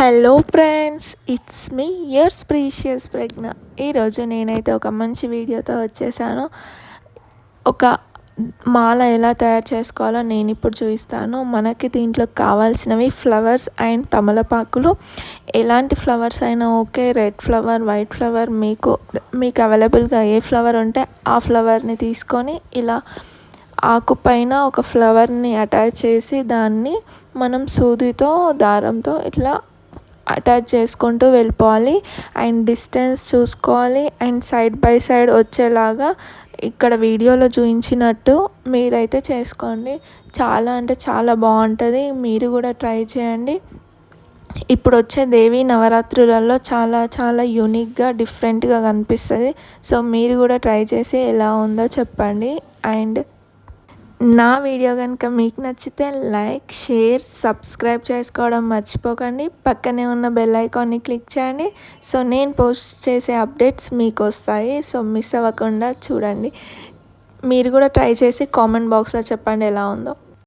Hello friends it's me yours precious Pragnya ఈరోజు నేనైతే ఒక మంచి వీడియోతో వచ్చేసాను. ఒక మాల ఎలా తయారు చేసుకోవాలో నేను ఇప్పుడు చూపిస్తాను. మనకి దీంట్లో కావాల్సినవి ఫ్లవర్స్ అండ్ తమలపాకులు. ఎలాంటి ఫ్లవర్స్ అయినా okay. Red flower white flower మీకు మీకు అవైలబుల్గా ఏ ఫ్లవర్ ఉంటే ఆ ఫ్లవర్ని తీసుకొని ఇలా ఆకు పైన ఒక ఫ్లవర్ని అటాచ్ చేసి దాన్ని మనం సూదితో దారంతో ఇట్లా అటాచ్ చేసుకుంటూ వెళ్ళిపోవాలి. అండ్ డిస్టెన్స్ చూసుకోవాలి. అండ్ సైడ్ బై సైడ్ వచ్చేలాగా ఇక్కడ వీడియోలో చూపించినట్టు మీరైతే చేసుకోండి. చాలా అంటే చాలా బాగుంటుంది. మీరు కూడా ట్రై చేయండి. ఇప్పుడు వచ్చే దేవి నవరాత్రులలో చాలా చాలా యూనిక్గా డిఫరెంట్గా కనిపిస్తుంది. సో మీరు కూడా ట్రై చేసి ఎలా ఉందో చెప్పండి. అండ్ నా వీడియో కనుక మీకు నచ్చితే లైక్ షేర్ సబ్స్క్రైబ్ చేసుకోవడం మర్చిపోకండి. పక్కనే ఉన్న బెల్ ఐకాన్ని క్లిక్ చేయండి. సో నేను పోస్ట్ చేసే అప్డేట్స్ మీకు వస్తాయి సో మిస్ అవ్వకుండా చూడండి. మీరు కూడా ట్రై చేసి కామెంట్ బాక్స్లో చెప్పండి ఎలా ఉందో.